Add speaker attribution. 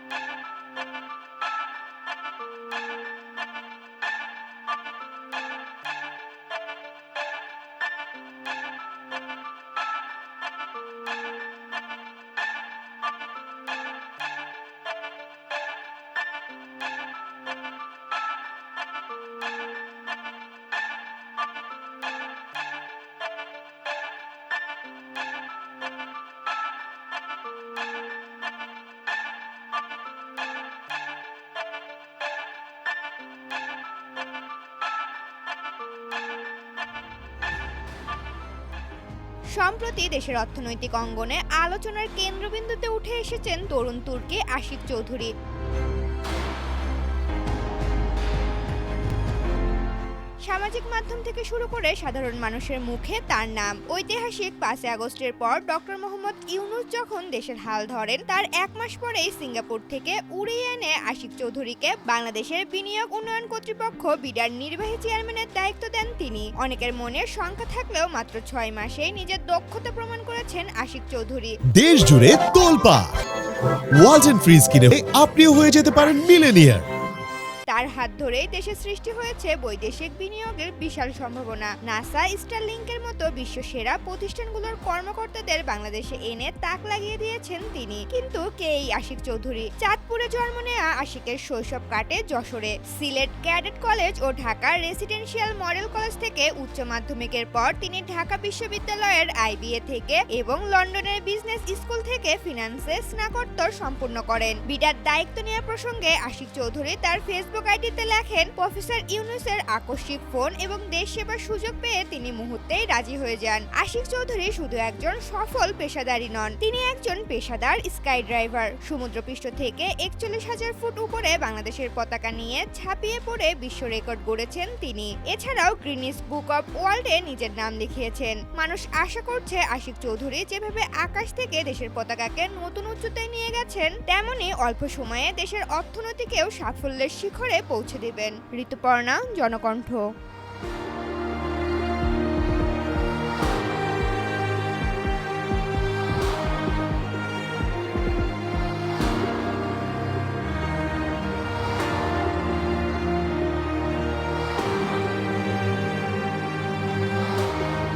Speaker 1: Thank you. সম্প্রতি দেশের অর্থনৈতিক অঙ্গনে আলোচনার কেন্দ্রবিন্দুতে উঠে এসেছেন তরুণ তুর্কি আশিক চৌধুরী। সামাজিক মাধ্যম থেকে শুরু করে সাধারণ মানুষের মুখে তার নাম। ঐতিহাসিক পাঁচই আগস্টের পর ডক্টর মোহাম্মদ ইউনুস যখন দেশের হাল ধরেন, তার এক মাস পরেই সিঙ্গাপুর থেকে উড়িয়ে এনে আশিক চৌধুরীকে বাংলাদেশের বিনিয়োগ উন্নয়ন কর্তৃপক্ষ বিডার নির্বাহী চেয়ারম্যানের দায়িত্ব দেন তিনি। অনেকের মনে শঙ্কা থাকলেও মাত্র ছয় মাসেই নিজের দক্ষতা প্রমাণ করেছেন আশিক চৌধুরী।
Speaker 2: দেশ জুড়ে তোলপা ওয়ালটন ফ্রিজ কিনে আপনিও হয়ে যেতে পারেন মিলেনিয়ার।
Speaker 1: তার হাত ধরেই দেশে সৃষ্টি হয়েছে বৈদেশিক বিনিয়োগের বিশাল সম্ভাবনা। নাসা স্টারলিংকের মতো বিশ্ব সেরা প্রতিষ্ঠানগুলোর কর্মকর্তাদের বাংলাদেশে এনে তাক লাগিয়ে দিয়েছেন তিনি। কিন্তু কে এই আশিক চৌধুরী? চাঁদপুরে জন্ম নেয়া আশিকের শৈশব কাটে যশোরে। সিলেট ক্যাডেট কলেজ ও ঢাকা রেসিডেন্সিয়াল মডেল কলেজ থেকে উচ্চ মাধ্যমিকের পর তিনি ঢাকা বিশ্ববিদ্যালয়ের আইবিএ থেকে এবং লন্ডনের বিজনেস স্কুল থেকে ফিনান্সে স্নাতকোত্তর সম্পূর্ণ করেন। বিডার দায়িত্ব নেওয়া প্রসঙ্গে আশিক চৌধুরী তার ফেসবুক আইডিতে লেখেন, প্রফেসর ইউনুসের আকস্মিক ফোন এবং দেশ সেবার সুযোগ পেয়ে তিনি মুহূর্তেই রাজি হয়ে যান। আশিক চৌধুরী শুধু একজন সফল পেশাদারী নন, তিনি একজন পেশাদার স্কাই ড্রাইভার সমুদ্রপৃষ্ঠ থেকে একচল্লিশ হাজার ফুট উপরে বাংলাদেশের পতাকা নিয়ে ছাপিয়ে পড়ে বিশ্ব রেকর্ড গড়েছেন তিনি। এছাড়াও গ্রিনিস বুক অব ওয়ার্ল্ডে নিজের নাম লিখিয়েছেন। মানুষ আশা করছে আশিক চৌধুরী যেভাবে আকাশ থেকে দেশের পতাকাকে নতুন উচ্চতায় নিয়ে গেছেন, তেমনি অল্প সময়ে দেশের অর্থনীতিকেও সাফল্যের শিখরে পৌঁছে দেবেন। ঋতুপর্ণা জনকণ্ঠ।